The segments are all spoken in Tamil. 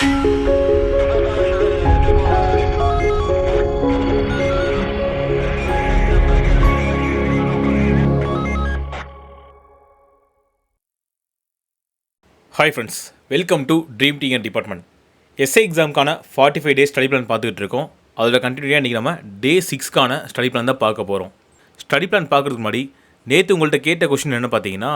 Hi friends welcome to dream thinker department SI எக்ஸாமுக்கான forty five days study plan பார்த்துக்கிட்டு இருக்கோம். அதோட கண்டினியூட்டியாக இன்றைக்கி நம்ம டே சிக்ஸ்க்கான ஸ்டடி பிளான் தான் பார்க்க போகிறோம் ஸ்டடி பிளான் பார்க்குறதுக்கு முன்னாடி நேற்று உங்கள்கிட்ட கேட்ட கொஷின் என்ன பார்த்தீங்கன்னா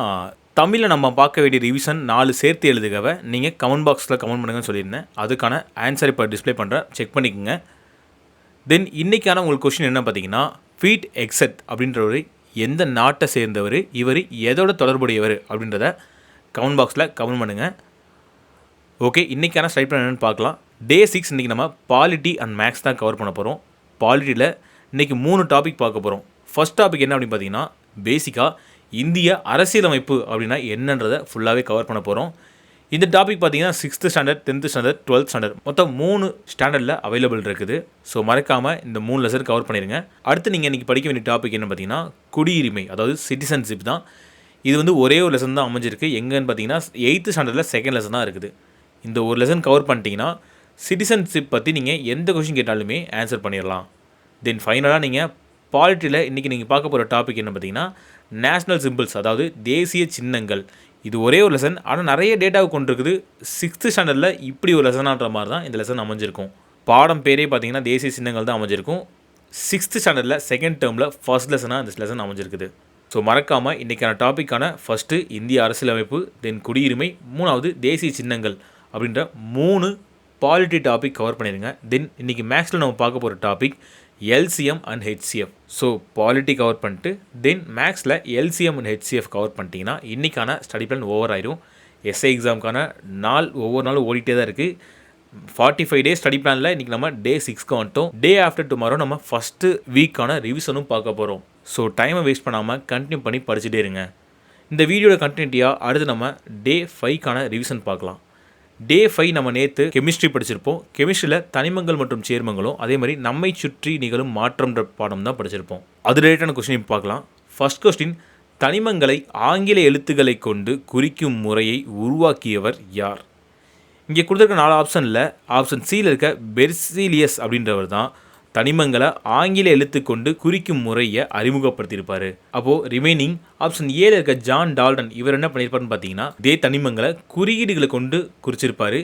தமிழில் நம்ம பார்க்க வேண்டிய ரிவிஷன் நாலு சேர்த்து எழுதுகவை நீங்கள் கமெண்ட் பாக்ஸில் கமெண்ட் பண்ணுங்கன்னு சொல்லியிருந்தேன். அதுக்கான ஆன்சர் இப்போ டிஸ்ப்ளே பண்ணுறேன் செக் பண்ணிக்கோங்க. தென் இன்றைக்கான உங்களுக்கு கொஷின் என்ன பார்த்தீங்கன்னா ஃபீட் எக்ஸட் அப்படின்றவர் எந்த நாட்டை சேர்ந்தவர் இவர் எதோட தொடர்புடையவர் அப்படின்றத கமெண்ட் பாக்ஸில் கமெண்ட் பண்ணுங்கள் ஓகே இன்றைக்கான ஸ்டைப் பண்ண என்னென்னு பார்க்கலாம். டே சிக்ஸ் இன்றைக்கி நம்ம பாலிட்டி அண்ட் மேக்ஸ் தான் கவர் பண்ண போகிறோம் பாலிட்டியில் இன்றைக்கி மூணு டாபிக் பார்க்க போகிறோம் ஃபஸ்ட் டாபிக் என்ன அப்படின்னு பார்த்தீங்கன்னா பேசிக்காக இந்திய அரசியலமைப்பு அப்படின்னா என்னன்றதை ஃபுல்லாகவே கவர் பண்ண போகிறோம் இந்த டாபிக் பார்த்தீங்கன்னா sixth standard tenth standard twelfth standard மொத்தம் மூணு ஸ்டாண்டர்டில் அவைலபிள் இருக்குது. ஸோ மறக்காமல் இந்த மூணு லெசன் கவர் பண்ணிடுங்க அடுத்து நீங்கள் இன்றைக்கி படிக்க வேண்டிய டாபிக் என்ன பார்த்தீங்கன்னா குடியுரிமை அதாவது சிட்டிசன்ஷிப் தான். இது வந்து ஒரே ஒரு லெசன் தான் அமைஞ்சிருக்கு. எங்கேன்னு பார்த்தீங்கன்னா எயித்து ஸ்டாண்டர்டில் செகண்ட் லெசன் தான் இருக்குது. இந்த ஒரு லெசன் கவர் பண்ணிட்டீங்கன்னா சிட்டிசன்ஷிப் பற்றி நீங்கள் எந்த கொஷின் கேட்டாலுமே ஆன்சர் பண்ணிடலாம் தென் ஃபைனலாக நீங்கள் பாலிட்டியில் இன்றைக்கி நீங்கள் பார்க்க போகிற டாபிக் என்ன பார்த்தீங்கன்னா நேஷ்னல் சிம்பிள்ஸ் அதாவது தேசிய சின்னங்கள். இது ஒரே ஒரு லெசன் ஆனால் நிறைய டேட்டாவை கொண்டிருக்குது. சிக்ஸ்த்து ஸ்டாண்டர்டில் இப்படி ஒரு லெசனான்ற மாதிரி தான் இந்த லெசன் அமைஞ்சிருக்கும். பாடம் பேரே பார்த்தீங்கன்னா தேசிய சின்னங்கள் தான் அமைஞ்சிருக்கும். சிக்ஸ்த்து ஸ்டாண்டர்டில் செகண்ட் டேர்மில் ஃபர்ஸ்ட் லெசனாக இந்த லெசன் அமைஞ்சிருக்குது. ஸோ மறக்காமல் இன்றைக்கான டாப்பிக்கான ஃபஸ்ட்டு இந்திய அரசியலமைப்பு தென் குடியுரிமை மூணாவது தேசிய சின்னங்கள் அப்படின்ற மூணு பாலிட்டி டாபிக் கவர் பண்ணிடுங்க தென் இன்றைக்கி மேக்ஸில் நம்ம பார்க்க போகிற topic LCM and HCF so polity cover பண்ணிட்டு தென் மேக்ஸில் எல்சிஎம் அண்ட் ஹெச்சிஎஃப் கவர் பண்ணிட்டீங்கன்னா இன்றைக்கான ஸ்டடி பிளான் ஓவர் ஆயிரும். எஸ்ஐ எக்ஸாமுக்கான நாள் ஒவ்வொரு நாளும் ஓடிட்டே தான் இருக்குது ஃபார்ட்டி ஃபைவ் டேஸ் ஸ்டடி பிளானில் இன்றைக்கி நம்ம டே சிக்ஸ்க்கு வந்துட்டோம். டே ஆஃப்டர் டுமாரோ நம்ம ஃபஸ்ட்டு வீக்கான ரிவிஷனும் பார்க்க போகிறோம் ஸோ டைமை வேஸ்ட் பண்ணாமல் கண்டினியூ பண்ணி படிச்சுட்டே இருங்க. இந்த வீடியோட கண்டினியூட்டியாக அடுத்து நம்ம டே ஃபைவ்க்கான ரிவிஷன் பார்க்கலாம். டே ஃபைவ் நம்ம நேற்று கெமிஸ்ட்ரி படிச்சிருப்போம். கெமிஸ்ட்ரியில் தனிமங்கள் மற்றும் சேர்மங்களும் அதே மாதிரி நம்மை சுற்றி நிகழும் மாற்றம்ன்ற பாடம் தான் படிச்சிருப்போம். அது ரிலேட்டான கொஸ்டின் பார்க்கலாம். ஃபர்ஸ்ட் கொஸ்டின் தனிமங்களை ஆங்கில எழுத்துக்களை கொண்டு குறிக்கும் முறையை உருவாக்கியவர் யார்? இங்கே கொடுத்துருக்க நாலு ஆப்ஷனில் ஆப்ஷன் சியில் இருக்க பெர்சிலியஸ் அப்படின்றவர் தான். தனிமங்களை ஆங்கில எழுத்து கொண்டு குறிக்கும் முறையை அறிமுகப்படுத்தியிருப்பார். அப்போது ரிமைனிங் ஆப்ஷன் ஏல இருக்க ஜான் டால்டன் இவர் என்ன பண்ணியிருப்பாருன்னு பார்த்தீங்கன்னா இதே தனிமங்களை குறியீடுகளை கொண்டு குறிச்சிருப்பார்.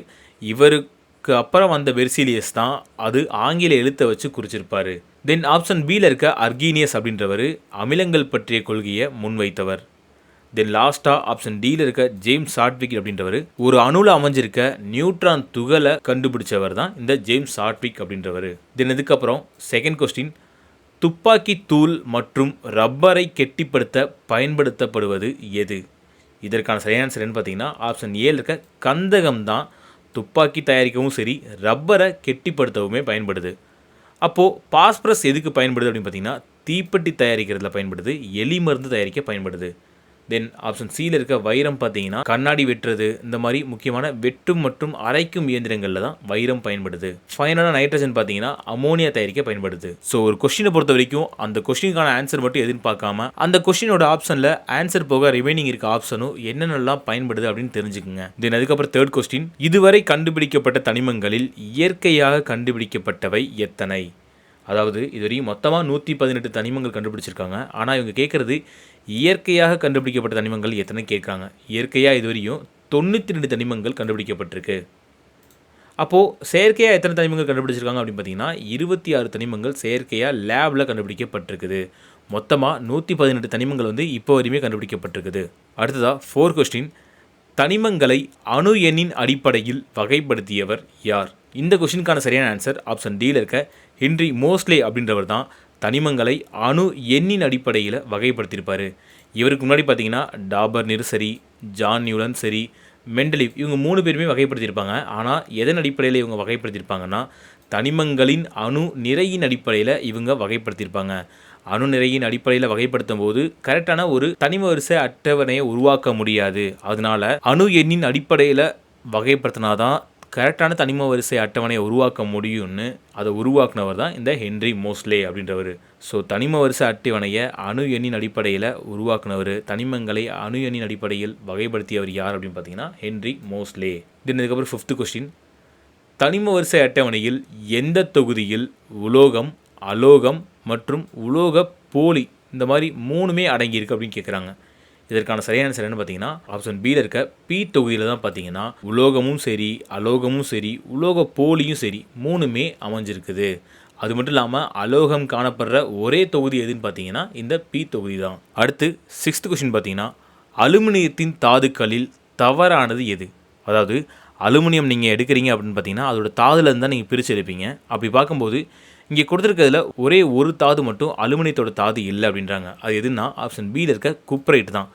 இவருக்கு அப்புறம் வந்த வெர்சீலியஸ் தான் அது ஆங்கில எழுத்தை வச்சு குறிச்சிருப்பார். தென் ஆப்ஷன் பியில் இருக்க அர்கீனியஸ் அப்படின்றவர் அமிலங்கள் பற்றிய கொள்கையை முன்வைத்தவர். தென் லாஸ்ட்டாக ஆப்ஷன் டியில் இருக்க ஜேம்ஸ் சாட்விக் அப்படின்றவர் ஒரு அணுவில் அமைஞ்சிருக்க நியூட்ரான் துகளை கண்டுபிடிச்சவர் தான் இந்த ஜேம்ஸ் சாட்விக் அப்படின்றவர். தென் இதுக்கப்புறம் செகண்ட் கொஸ்டின் துப்பாக்கி தூள் மற்றும் ரப்பரை கெட்டிப்படுத்த பயன்படுத்தப்படுவது எது? இதற்கான சரியான ஆன்சர் என்ன பார்த்தீங்கன்னா ஆப்ஷன் ஏல இருக்க கந்தகம் தான் துப்பாக்கி தயாரிக்கவும் சரி ரப்பரை கெட்டிப்படுத்தவுமே பயன்படுது. அப்போது பாஸ்பரஸ் எதுக்கு பயன்படுது அப்படின்னு பார்த்தீங்கன்னா தீப்பெட்டி தயாரிக்கிறதுல பயன்படுது எலி மருந்து தயாரிக்க பயன்படுது. தென் ஆப்ஷன் சியில் இருக்க வைரம் பார்த்தீங்கன்னா கண்ணாடி வெட்டுறது இந்த மாதிரி முக்கியமான வெட்டும் மற்றும் அரைக்கும் இயந்திரங்களில் தான் வைரம் பயன்படுது. ஃபைனலாக நைட்ரஜன் பார்த்தீங்கன்னா அமோனியா தயாரிக்க பயன்படுது. ஸோ ஒரு கொஸ்டினை பொறுத்த வரைக்கும் அந்த கொஸ்டினுக்கான ஆன்சர் மட்டும் எதிர்பார்க்காம அந்த கொஸ்டினோட ஆப்ஷனில் ஆன்சர் போக ரிமைனிங் இருக்க ஆப்ஷனும் என்னென்னலாம் பயன்படுது அப்படின்னு தெரிஞ்சுக்குங்க. தென் அதுக்கப்புறம் தேர்ட் கொஸ்டின் இதுவரை கண்டுபிடிக்கப்பட்ட தனிமங்களில் இயற்கையாக கண்டுபிடிக்கப்பட்டவை எத்தனை? அதாவது இதுவரையும் மொத்தமாக நூற்றி பதினெட்டு தனிமங்கள் கண்டுபிடிச்சிருக்காங்க. ஆனால் இவங்க கேட்குறது இயற்கையாக கண்டுபிடிக்கப்பட்ட தனிமங்கள் எத்தனை கேட்குறாங்க? இயற்கையாக இதுவரையும் தொண்ணூற்றி ரெண்டு தனிமங்கள் கண்டுபிடிக்கப்பட்டிருக்கு. அப்போது செயற்கையாக எத்தனை தனிமங்கள் கண்டுபிடிச்சிருக்காங்க அப்படின்னு பார்த்தீங்கன்னா இருபத்தி ஆறு தனிமங்கள் செயற்கையாக லேபில் கண்டுபிடிக்கப்பட்டிருக்குது. மொத்தமாக நூற்றி பதினெட்டு தனிமங்கள் வந்து இப்போ வரையுமே கண்டுபிடிக்கப்பட்டிருக்குது. அடுத்ததாக ஃபோர் கொஸ்டின் தனிமங்களை அணு எண்ணின் அடிப்படையில் வகைப்படுத்தியவர் யார்? இந்த கொஷினுக்கான சரியான ஆன்சர் ஆப்ஷன் டியில் இருக்க ஹென்ரி மோஸ்லே அப்படின்றவர் தான். தனிமங்களை அணு எண்ணின் அடிப்படையில் வகைப்படுத்தியிருப்பார். இவருக்கு முன்னாடி பார்த்தீங்கன்னா டாபர் நிர்சரி ஜான் நியூலன் சரி மெண்டலிவ் இவங்க மூணு பேருமே வகைப்படுத்தியிருப்பாங்க. ஆனால் எதன் அடிப்படையில் இவங்க வகைப்படுத்தியிருப்பாங்கன்னா தனிமங்களின் அணு நிறையின் அடிப்படையில் இவங்க வகைப்படுத்தியிருப்பாங்க. அணு நிறையின் அடிப்படையில் வகைப்படுத்தும் போது கரெக்டான ஒரு தனிம வரிசை அட்டவணையை உருவாக்க முடியாது. அதனால அணு எண்ணின் அடிப்படையில் வகைப்படுத்தினாதான் கரெக்டான தனிம வரிசை அட்டவணையை உருவாக்க முடியும்னு அதை உருவாக்குனவர் தான் இந்த ஹென்ரி மோஸ்லே அப்படின்றவர். ஸோ தனிம வரிசை அட்டவணையை அணு எண்ணின் அடிப்படையில் உருவாக்குனவர் தனிமங்களை அணு எண்ணின் அடிப்படையில் வகைப்படுத்தியவர் யார் அப்படின்னு பார்த்தீங்கன்னா ஹென்ரி மோஸ்லே. தென் இதுக்கப்புறம் ஃபிஃப்த் கொஸ்டின் தனிம வரிசை அட்டவணையில் எந்த தொகுதியில் உலோகம் அலோகம் மற்றும் உலோக போலி இந்த மாதிரி மூணுமே அடங்கியிருக்கு அப்படின்னு கேட்குறாங்க இதற்கான சரியான சரி என்ன பார்த்தீங்கன்னா ஆப்ஷன் பியில் இருக்க பி தொகுதியில் தான் பார்த்தீங்கன்னா உலோகமும் சரி அலோகமும் சரி உலோக போலியும் சரி மூணுமே அமைஞ்சிருக்குது. அது மட்டும் இல்லாமல் அலோகம் காணப்படுற ஒரே தொகுதி எதுன்னு பார்த்தீங்கன்னா இந்த பி தொகுதி தான். அடுத்து சிக்ஸ்த் கொஷின் பார்த்தீங்கன்னா அலுமினியத்தின் தாதுக்களில் தவறானது எது? அதாவது அலுமினியம் நீங்கள் எடுக்கிறீங்க அப்படின்னு பார்த்தீங்கன்னா அதோட தாதுலேருந்து தான் நீங்கள் பிரித்து எடுப்பீங்க. அப்படி பார்க்கும்போது இங்கே கொடுத்துருக்கிறதுல ஒரே ஒரு தாது மட்டும் அலுமினியத்தோட தாது இல்லை அப்படின்றாங்க. அது எதுன்னா ஆப்ஷன் பியில் இருக்க குப்ரைட் தான்.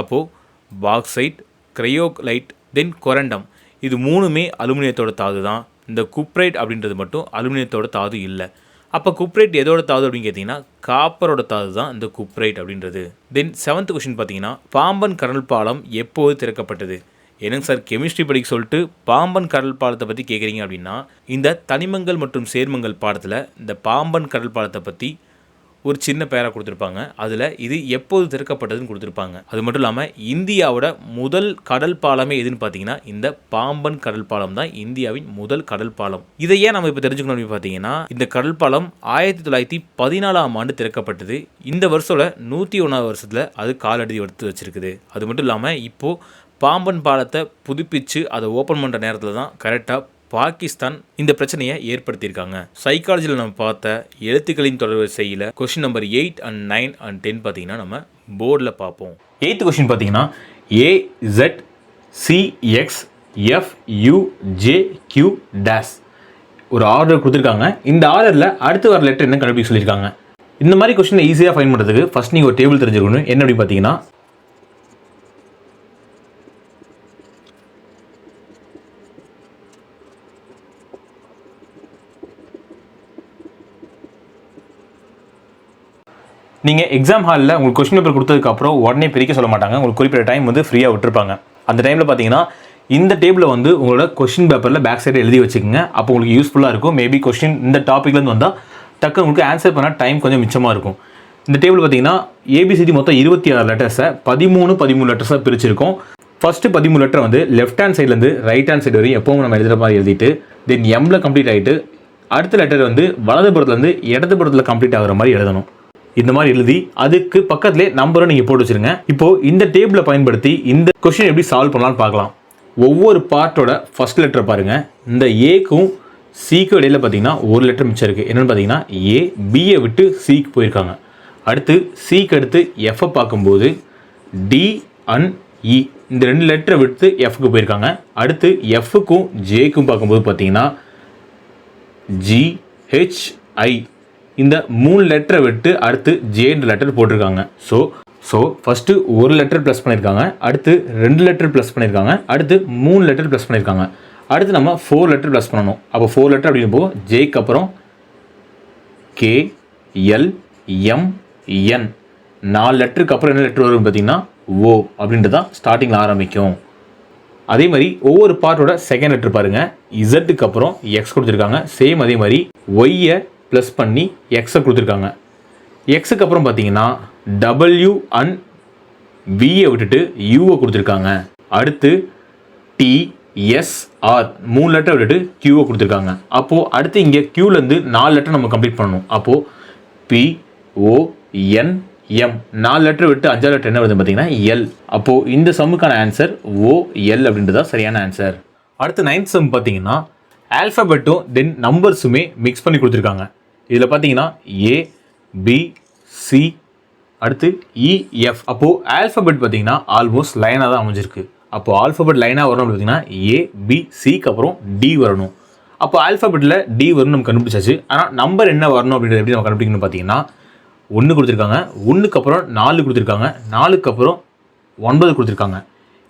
அப்போது பாக்ஸைட் க்ரையோக்லைட் தென் கொரண்டம் இது மூணுமே அலுமினியத்தோட தாது தான். இந்த குப்ரைட் அப்படின்றது மட்டும் அலுமினியத்தோட தாது இல்லை. அப்போ குப்ரைட் எதோட தாது அப்படின்னு கேட்டிங்கன்னா காப்பரோட தாது தான் இந்த குப்ரைட் அப்படின்றது. தென் செவன்த் கொஷின் பார்த்தீங்கன்னா பாம்பன் கடல் பாலம் எப்போது திறக்கப்பட்டது? என்னங்க சார் கெமிஸ்ட்ரி படிக்க சொல்லிட்டு பாம்பன் கடல் பாலத்தை பற்றி கேட்குறீங்க அப்படின்னா இந்த தனிமங்கள் மற்றும் சேர்மங்கள் பாடத்தில் இந்த பாம்பன் கடல் பாலத்தை பற்றி ஒரு சின்ன பேராக கொடுத்துருப்பாங்க. அதில் இது எப்போது திறக்கப்பட்டதுன்னு கொடுத்துருப்பாங்க. அது மட்டும் இல்லாமல் இந்தியாவோட முதல் கடல் பாலமே எதுன்னு பார்த்தீங்கன்னா இந்த பாம்பன் கடல் பாலம் தான் இந்தியாவின் முதல் கடல் பாலம். இதை ஏன் நம்ம இப்போ தெரிஞ்சுக்கணும் அப்படின்னு பார்த்தீங்கன்னா இந்த கடல் பாலம் ஆயிரத்தி தொள்ளாயிரத்தி பதினாலாம் ஆண்டு திறக்கப்பட்டது. இந்த வருஷத்தோட நூற்றி ஒன்றாவது வருஷத்தில் அது காலடி எடுத்து வச்சிருக்குது. அது மட்டும் இல்லாமல் இப்போது பாம்பன் பாலத்தை புதுப்பிச்சு அதை ஓப்பன் பண்ணுற நேரத்தில் தான் கரெக்டாக பாகிஸ்தான் இந்த பிரச்சனையை ஏற்படுத்தியிருக்காங்க. சைக்காலஜியில் நம்ம பார்த்த எழுத்துக்களின் தொடர்பு செய்யல question number eight and nine and ten பார்த்தீங்கன்னா நம்ம போர்டில் பார்ப்போம். எயித்து கொஷின் பார்த்தீங்கன்னா A Z C X F U J Q days ஒரு ஆர்டர் கொடுத்துருக்காங்க. இந்த ஆர்டரில் அடுத்து வர லெட்டர் என்ன கண்டுபிடிக்க சொல்லியிருக்காங்க. இந்த மாதிரி கொஸ்டினை ஈஸியாக ஃபைன் பண்ணுறதுக்கு ஃபஸ்ட் நீங்கள் ஒரு டேபிள் தெரிஞ்சுக்கணும். என்ன அப்படின்னு பார்த்தீங்கன்னா நீங்கள் எக்ஸாம் ஹாலில் உங்களுக்கு கொஸ்டின் பேப்பர் கொடுத்ததுக்கப்புறம் உடனே பிரிக்க சொல்ல மாட்டாங்க. உங்களுக்கு குறிப்பிட்ட டைம் வந்து ஃப்ரீயாக விட்டுருப்பாங்க. அந்த டைமில் பார்த்தீங்கன்னா இந்த டேபிளில் வந்து உங்களோட கொஸ்டின் பேப்பரில் பேக் சைடு எழுதி வச்சுக்கோங்க. அப்போ உங்களுக்கு யூஸ்ஃபுல்லாக இருக்கும். மேபி கொஷின் இந்த டாப்பிக்லேருந்து வந்தால் டக்கு உங்களுக்கு ஆன்சர் பண்ண டைம் கொஞ்சம் மிச்சமாக இருக்கும். இந்த டேபிள் பார்த்தீங்கன்னா ஏபிசிடி மொத்தம் இருபத்தி ஆறு லெட்டர்ஸை பதிமூணு பதிமூணு லெட்டர்ஸாக பிரிச்சிருக்கோம். ஃபஸ்ட்டு பதிமூணு லெட்டர் வந்து லெஃப்ட் ஹேண்ட் சைட்லேருந்து ரைட் ஹேண்ட் சைடு வரையும் எப்பவும் நம்ம எழுதுகிற மாதிரி எழுதிட்டு தென் எம்ல கம்ப்ளீட் ஆகிட்டு அடுத்த லெட்டர் வந்து வலதுபுறத்துலேருந்து இடதுபுறத்தில் கம்ப்ளீட் ஆகிற மாதிரி எழுதணும். இந்த மாதிரி எழுதி அதுக்கு பக்கத்துலேயே நம்பரை நீங்கள் போட்டு வச்சிருங்க. இப்போ இந்த டேபிளை பயன்படுத்தி இந்த கொஷின் எப்படி சால்வ் பண்ணலாம்னு பார்க்கலாம். ஒவ்வொரு பார்ட்டோட ஃபர்ஸ்ட் லெட்டரை பாருங்கள் இந்த ஏக்கும் சிக்கும் இடையில் பார்த்தீங்கன்னா ஒரு லெட்டர் மிச்சம் இருக்குது என்னென்னு பார்த்தீங்கன்னா ஏ பியை விட்டு சிக்கு போயிருக்காங்க. அடுத்து சிக்கு அடுத்து எஃப்ஐ பார்க்கும்போது டி அண்ட் இ இந்த ரெண்டு லெட்டரை விட்டு எஃப்க்கு போயிருக்காங்க. அடுத்து எஃப்க்கும் ஜேக்கும் பார்க்கும்போது பார்த்தீங்கன்னா ஜிஹெச்ஐ இந்த மூணு லெட்டரை விட்டு அடுத்து ஜேன்ற லெட்டர் போட்டிருக்காங்க. ஸோ ஸோ ஃபஸ்ட்டு ஒரு லெட்டர் ப்ளஸ் பண்ணியிருக்காங்க. அடுத்து ரெண்டு லெட்டர் ப்ளஸ் பண்ணியிருக்காங்க. அடுத்து மூணு லெட்டர் ப்ளஸ் பண்ணியிருக்காங்க. அடுத்து நம்ம ஃபோர் லெட்டர் ப்ளஸ் பண்ணணும். அப்போ ஃபோர் லெட்டர் அப்படிங்கும்போது போது ஜேக்கு அப்புறம் கே எல் எம் என் நாலு லெட்டருக்கு அப்புறம் என்ன லெட்டர் வரும் பார்த்தீங்கன்னா ஓ அப்படின்ட்டு தான் ஸ்டார்டிங்கில் ஆரம்பிக்கும். அதே மாதிரி ஒவ்வொரு பார்ட்டோட செகண்ட் லெட்டர் பாருங்கள் இசட்டுக்கு அப்புறம் எக்ஸ் கொடுத்துருக்காங்க. சேம் அதே மாதிரி ஒய்யை ப்ளஸ் பண்ணி எக்ஸை கொடுத்துருக்காங்க. எக்ஸுக்கு அப்புறம் பார்த்தீங்கன்னா டபிள்யூ அண்ட் வியை விட்டுட்டு யூவை கொடுத்துருக்காங்க. அடுத்து டி எஸ்ஆர் மூணு லெட்டர் விட்டுட்டு கியூவை கொடுத்துருக்காங்க. அப்போது அடுத்து இங்கே கியூலேருந்து நாலு லெட்டர் நம்ம கம்ப்ளீட் பண்ணணும். அப்போது பி ஓ என் எம் நாலு லெட்டர் விட்டு அஞ்சாவது லெட்டர் என்ன வருது பார்த்தீங்கன்னா எல் அப்போது இந்த சம்முக்கான ஆன்சர் ஓ எல் அப்படின்றது தான் சரியான ஆன்சர் அடுத்து நைன்த் சம் பார்த்தீங்கன்னா ஆல்ஃபபெட்டும் தென் நம்பர்ஸுமே மிக்ஸ் பண்ணி கொடுத்துருக்காங்க. இதில் பார்த்தீங்கன்னா ஏ பி சி அடுத்து இஎஃப் அப்போது ஆல்ஃபபெட் பார்த்தீங்கன்னா ஆல்மோஸ்ட் லைனாக தான் அமைஞ்சிருக்கு. அப்போது ஆல்ஃபபெட் லைனாக வரணும் பார்த்தீங்கன்னா ஏ பி சிக்கு அப்புறம் டி வரணும். அப்போ ஆல்ஃபபெட்டில் டி வரணும் நம்ம கண்டுபிடிச்சாச்சு. ஆனால் நம்பர் என்ன வரணும் அப்படின்றது எப்படி நம்ம கண்டுபிடிக்கணும் பார்த்தீங்கன்னா ஒன்று கொடுத்துருக்காங்க ஒன்றுக்கு அப்புறம் நாலு கொடுத்துருக்காங்க நாலுக்கு அப்புறம் ஒன்பது கொடுத்துருக்காங்க.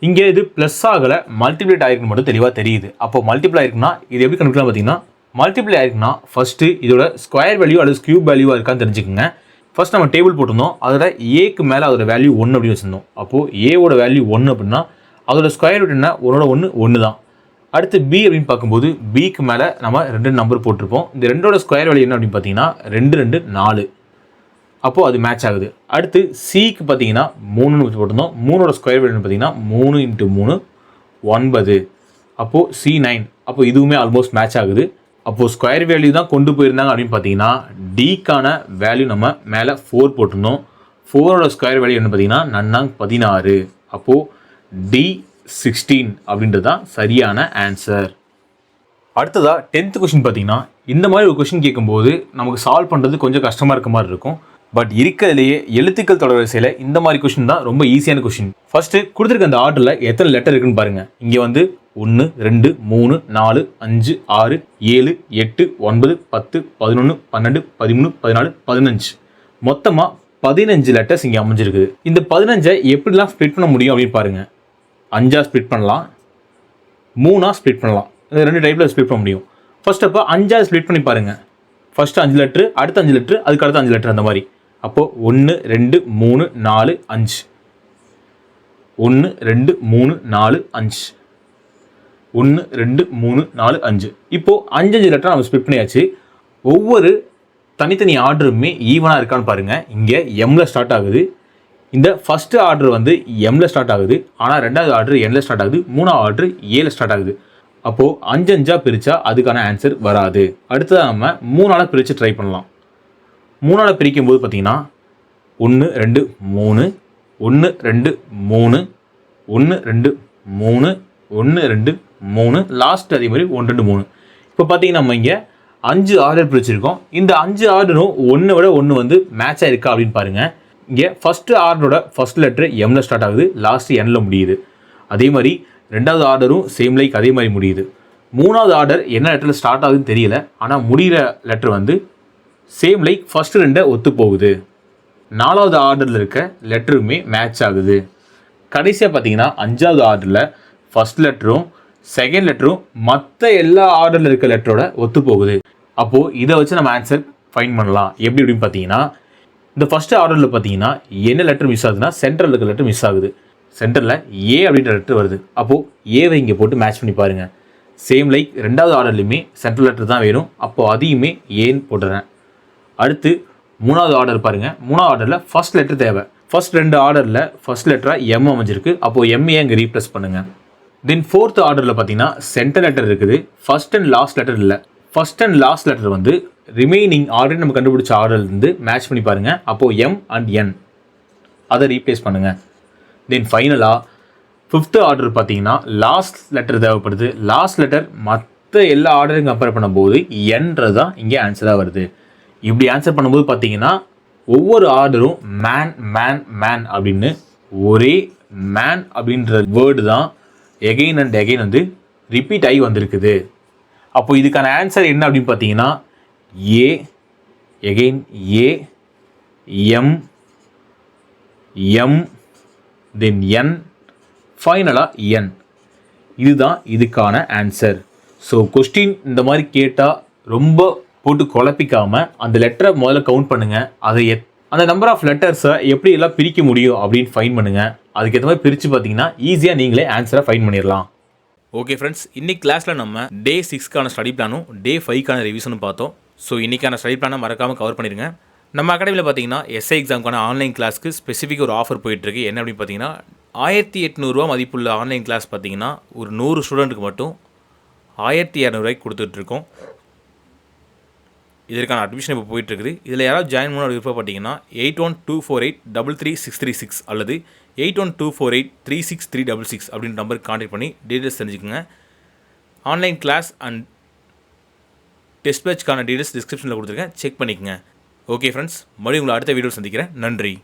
இங்கே இது ப்ளஸ் ஆகலை மல்டிப்ளேட் ஆகிருக்கு மட்டும் தெளிவாக தெரியுது. அப்போ மல்டிப்ளை ஆயிருக்குன்னா இது எப்படி கண்டுபிடிக்கலாம் பார்த்தீங்கன்னா மல்டிப்ளை ஆயிருக்குன்னா ஃபஸ்ட்டு இதோட ஸ்கொயர் வேல்யூ அல்லது ஸ்கியூப் வேல்யூவாக இருக்கான்னு தெரிஞ்சுக்கோங்க. ஃபஸ்ட் நம்ம டேபிள் போட்டிருந்தோம். அதோட ஏக்கு மேலே அதோட வேல்யூ ஒன்று அப்படின்னு வச்சுருந்தோம். அப்போது ஏவோட வேல்யூ ஒன்று அப்படின்னா அதோட ஸ்கொயர் ரூட் என்ன? ஒன்னோட ஒன்று ஒன்று தான் அடுத்து பி அப்படின்னு பார்க்கும்போது பிக்கு மேலே நம்ம ரெண்டு நம்பர் போட்டிருப்போம். இந்த ரெண்டோட ஸ்கொயர் வேல்யூ என்ன அப்படின்னு பார்த்தீங்கன்னா ரெண்டு ரெண்டு நாலு. அப்போது அது மேட்ச் ஆகுது. அடுத்து சிக்கு பார்த்தீங்கன்னா மூணுன்னு போட்டிருந்தோம். மூணோட ஸ்கொயர் வேல்யூன்னு பார்த்தீங்கன்னா மூணு இன்ட்டு மூணு ஒன்பது. அப்போது சி நைன் அப்போ இதுவுமே ஆல்மோஸ்ட் மேட்ச் ஆகுது. அப்போது ஸ்கொயர் வேல்யூ தான் கொண்டு போயிருந்தாங்க அப்படின்னு பார்த்தீங்கன்னா டிக்கான வேல்யூ நம்ம மேலே ஃபோர் போட்டிருந்தோம். ஃபோரோட ஸ்கொயர் வேல்யூ என்ன பார்த்தீங்கன்னா நன்னாங் பதினாறு. அப்போது டி சிக்ஸ்டீன் அப்படின்றது தான் சரியான ஆன்சர் அடுத்ததாக டென்த்து கொஷின் பார்த்தீங்கன்னா இந்த மாதிரி ஒரு கொஷின் கேட்கும்போது நமக்கு சால்வ் பண்ணுறது கொஞ்சம் கஷ்டமாக இருக்க மாதிரி இருக்கும். பட் இருக்கிறதுலையே எழுத்துக்கள் தொடர்வரிசையில் இந்த மாதிரி கொஷின் தான் ரொம்ப ஈஸியான கொஷின் ஃபஸ்ட்டு கொடுத்துருக்க அந்த ஆர்டரில் எத்தனை லெட்டர் இருக்குன்னு பாருங்கள் இங்கே வந்து ஒன்று ரெண்டு மூணு நாலு அஞ்சு ஆறு ஏழு எட்டு ஒன்பது பத்து பதினொன்று பன்னெண்டு பதிமூணு பதினாலு பதினஞ்சு. மொத்தமாக பதினஞ்சு லெட்டர்ஸ் இங்கே அமைஞ்சிருக்குது இந்த பதினஞ்சை எப்படிலாம் ஸ்ப்ளிட் பண்ண முடியும் அப்படின்னு பாருங்கள் அஞ்சாக ஸ்ப்ளிட் பண்ணலாம். மூணாக ஸ்ப்ளிட் பண்ணலாம். இந்த ரெண்டு டைப்பில் ஸ்ப்ளிட் பண்ண முடியும். ஃபர்ஸ்ட் அப்போ அஞ்சா ஸ்ப்ளிட் பண்ணி பாருங்கள் ஃபர்ஸ்ட் அஞ்சு லெட்ரு அடுத்த அஞ்சு லெட்ரு அதுக்கு அடுத்த அஞ்சு லெட்ரு அந்த மாதிரி. அப்போது ஒன்று ரெண்டு மூணு நாலு அஞ்சு. ஒன்று ரெண்டு மூணு நாலு அஞ்சு. ஒன்று ரெண்டு மூணு நாலு அஞ்சு. இப்போது அஞ்சு அஞ்சு லெட்டர் நம்ம ஸ்பிட் பண்ணியாச்சு. ஒவ்வொரு தனித்தனி ஆர்டருமே ஈவனாக இருக்கான்னு பாருங்கள் இங்கே எம்ல ஸ்டார்ட் ஆகுது. இந்த ஃபஸ்ட்டு ஆர்டர் வந்து எம்ல ஸ்டார்ட் ஆகுது. ஆனால் ரெண்டாவது ஆர்டர் எண்ணில் ஸ்டார்ட் ஆகுது. மூணாவது ஆர்டர் ஏல ஸ்டார்ட் ஆகுது. அப்போது அஞ்சு அஞ்சா பிரித்தா அதுக்கான ஆன்சர் வராது. அடுத்ததாக நம்ம மூணால் பிரித்து ட்ரை பண்ணலாம். மூணால் பிரிக்கும் போது பார்த்தீங்கன்னா ஒன்று ரெண்டு மூணு ஒன்று ரெண்டு மூணு ஒன்று ரெண்டு மூணு ஒன்று ரெண்டு மூணு லாஸ்ட் அதே மாதிரி ஒன்று ரெண்டு மூணு. இப்போ பார்த்தீங்கன்னா நம்ம இங்கே அஞ்சு ஆர்டர் பிரிச்சிருக்கோம். இந்த அஞ்சு ஆர்டரும் ஒன்று விட ஒன்று வந்து மேட்ச் ஆகிருக்கா அப்படின்னு பாருங்கள் இங்கே ஃபஸ்ட்டு ஆர்டரோட ஃபர்ஸ்ட் லெட்ரு எம்ல ஸ்டார்ட் ஆகுது லாஸ்ட்டு என்ல முடியுது. அதே மாதிரி ரெண்டாவது ஆர்டரும் சேம் லைக் அதே மாதிரி முடியுது. மூணாவது ஆர்டர் என்ன லெட்டரில் ஸ்டார்ட் ஆகுதுன்னு தெரியல ஆனால் முடிகிற லெட்டர் வந்து சேம் லைக் ஃபஸ்ட்டு ரெண்டை ஒத்து போகுது. நாலாவது ஆர்டரில் இருக்க லெட்டருமே மேட்ச் ஆகுது. கடைசியாக பார்த்தீங்கன்னா அஞ்சாவது ஆர்டரில் ஃபர்ஸ்ட் லெட்டரும் செகண்ட் லெட்டரும் மற்ற எல்லா ஆர்டரில் இருக்க லெட்டரோட ஒத்து போகுது அப்போது இதை வச்சு நம்ம ஆன்சர் ஃபைன் பண்ணலாம். எப்படி அப்படின்னு பார்த்தீங்கன்னா இந்த ஃபஸ்ட்டு ஆர்டரில் பார்த்தீங்கன்னா என்ன லெட்டர் மிஸ் ஆகுதுன்னா சென்டரில் இருக்க லெட்டர் மிஸ் ஆகுது. சென்டரில் ஏ அப்படின்ற லெட்டர் வருது. அப்போது ஏவை இங்கே போட்டு மேட்ச் பண்ணி பாருங்கள் சேம் லைக் ரெண்டாவது ஆர்டர்லையுமே சென்ட்ரல் லெட்டர் தான் வேணும். அப்போது அதையுமே ஏன்னு போட்டுறேன். அடுத்து மூணாவது ஆர்டர் பாருங்கள் மூணாவது ஆர்டரில் ஃபர்ஸ்ட் லெட்டர் தேவை. ஃபஸ்ட் ரெண்டு ஆர்டரில் ஃபஸ்ட் லெட்டராக எம் அமைஞ்சிருக்கு. அப்போது எம்ஏ அங்கே ரீப்ளேஸ் பண்ணுங்கள் தென் ஃபோர்த் ஆர்டரில் பார்த்தீங்கன்னா சென்டர் லெட்டர் இருக்குது. ஃபர்ஸ்ட் அண்ட் லாஸ்ட் லெட்டர் இல்லை. ஃபர்ஸ்ட் அண்ட் லாஸ்ட் லெட்டர் வந்து ரிமைனிங் ஆல்ரெடி நம்ம கண்டுபிடிச்ச ஆர்டர்லேருந்து மேட்ச் பண்ணி பாருங்கள் அப்போது எம் அண்ட் என் அதை ரீப்ளேஸ் பண்ணுங்கள் தென் ஃபைனலாக ஃபிஃப்த்து ஆர்டர் பார்த்தீங்கன்னா லாஸ்ட் லெட்டர் தேவைப்படுது. லாஸ்ட் லெட்டர் மற்ற எல்லா ஆர்டரையும் கம்பேர் பண்ணும்போது என்றது தான் இங்கே ஆன்சராக வருது. இப்படி ஆன்சர் பண்ணும்போது பார்த்தீங்கன்னா ஒவ்வொரு ஆர்டரும் மேன் மேன் மேன் அப்படின்னு ஒரே மேன் அப்படின்ற வேர்டு தான் எகெயின் அண்ட் எகெயின் வந்து ரிப்பீட் ஆகி வந்திருக்குது. அப்போ இதுக்கான ஆன்சர் என்ன அப்படின்னு பார்த்தீங்கன்னா A again A M M then N ஃபைனலாக என் இதுதான் இதுக்கான ஆன்சர் ஸோ கொஸ்டின் இந்த மாதிரி கேட்டால் ரொம்ப போட்டு குழப்பிக்காமல் அந்த லெட்டரை முதல்ல கவுண்ட் பண்ணுங்கள் அதை எத் அந்த நம்பர் ஆஃப் லெட்டர்ஸை எப்படி எல்லாம் பிரிக்க முடியும் அப்படின்னு ஃபைன் பண்ணுங்கள் அதுக்கேற்ற மாதிரி பிரித்து பார்த்தீங்கன்னா ஈஸியாக நீங்களே ஆன்சரை ஃபைன் பண்ணிடலாம். ஓகே ஃப்ரெண்ட்ஸ் இன்னைக்கு கிளாஸில் நம்ம டே சிக்ஸ்க்கான ஸ்டடி பிளானும் டே ஃபைவ்க்கான ரிவிஷனும் பார்த்தோம். ஸோ இன்றைக்கான ஸ்டடி பிளானை மறக்காமல் கவர் பண்ணிடுங்க. நம்ம அகாடமியில் பார்த்தீங்கன்னா எஸ்ஐ எக்ஸாமுக்கான ஆன்லைன் கிளாஸ்க்கு ஸ்பெசிஃபிக் ஒரு ஆஃபர் போயிட்டுருக்கு. என்ன அப்படின்னு பார்த்தீங்கன்னா ஆயிரத்தி எட்நூறுரூவா மதிப்புள்ள ஆன்லைன் கிளாஸ் பார்த்தீங்கன்னா ஒரு நூறு ஸ்டூடெண்ட்டுக்கு மட்டும் ஆயிரத்தி இரநூறுவாய்க்கு கொடுத்துட்ருக்கோம் இதற்கான அட்மிஷன் இப்போ போயிட்டுருக்குது. இதில் யாராவது ஜாயின் பண்ண விருப்பப்பட்டீங்கன்னா eight one two four eight double three six three six அல்லது eight one two four eight three six three double six அப்படின்ற நம்பருக்கு கான்டாக்ட் பண்ணி டீட்டெயில்ஸ் தெரிஞ்சுக்கோங்க. ஆன்லைன் கிளாஸ் அண்ட் டெஸ்ட் பேட்ச்க்கான டீட்டெயில்ஸ் டிஸ்கிரிப்ஷனில் கொடுத்துருக்கேன். செக் பண்ணிக்கோங்க. ஓகே ஃப்ரெண்ட்ஸ் மறுபடியும் உங்களை அடுத்த வீடியோ சந்திக்கிறேன். நன்றி.